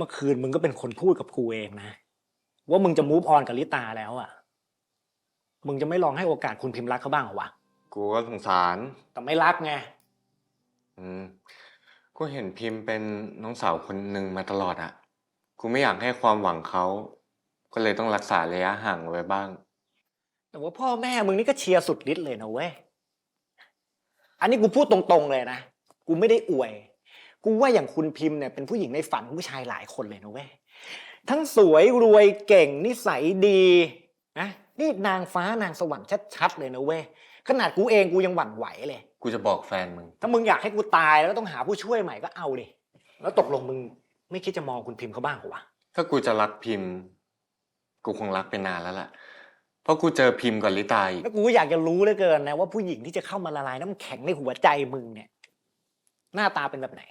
มื่อคืนมึงก็เป็นคนพูดกับกูเองนะ ว่ามึงจะมูฟออนกับลิตาแล้วอะมึงจะไม่ลองให้โอกาสคุณพิมพ์รักเขาบ้างเหรอวะ กูก็สงสาร แต่ไม่รักไง อืม กูเห็นพิมพ์เป็นน้องสาวคนหนึ่งมาตลอดอะกูไม่อยากให้ความหวังเขา ก็เลยต้องรักษาระยะห่างไว้บ้าง แต่ว่าพ่อแม่มึงนี่ก็เชียร์สุดฤทธิ์เลยนะเว้ย อันนี้กูพูดตรงๆเลยนะ กูไม่ได้อวย กูว่าอย่างคุณพิมพ์เนี่ยเป็นผู้หญิงในฝันของผู้ชายหลายคนเลยนะเว้ยทั้งสวยรวยเก่งนิสัยดีนะนี่นางฟ้านางสวรรค์ชัดๆเลยนะเว้ยขนาดกูเองกูยังหวั่นไหวเลย กูจะบอกแฟนมึง ถ้ามึงอยากให้กูตายแล้วต้องหาผู้ช่วยใหม่ก็เอาดิแล้วตกลงมึงไม่คิดจะมองคุณพิมพ์เขาบ้างเหรอวะถ้ากูจะรักพิมพ์ กูคงรักไปนานแล้วล่ะ เพราะกูเจอพิมพ์กับลิตาอีกแล้วกูก็อยากจะรู้เหลือเกินนะว่าผู้หญิงที่จะเข้ามาละลายน้ำแข็งในหัวใจมึงเนี่ย หน้าตาเป็นแบบไหน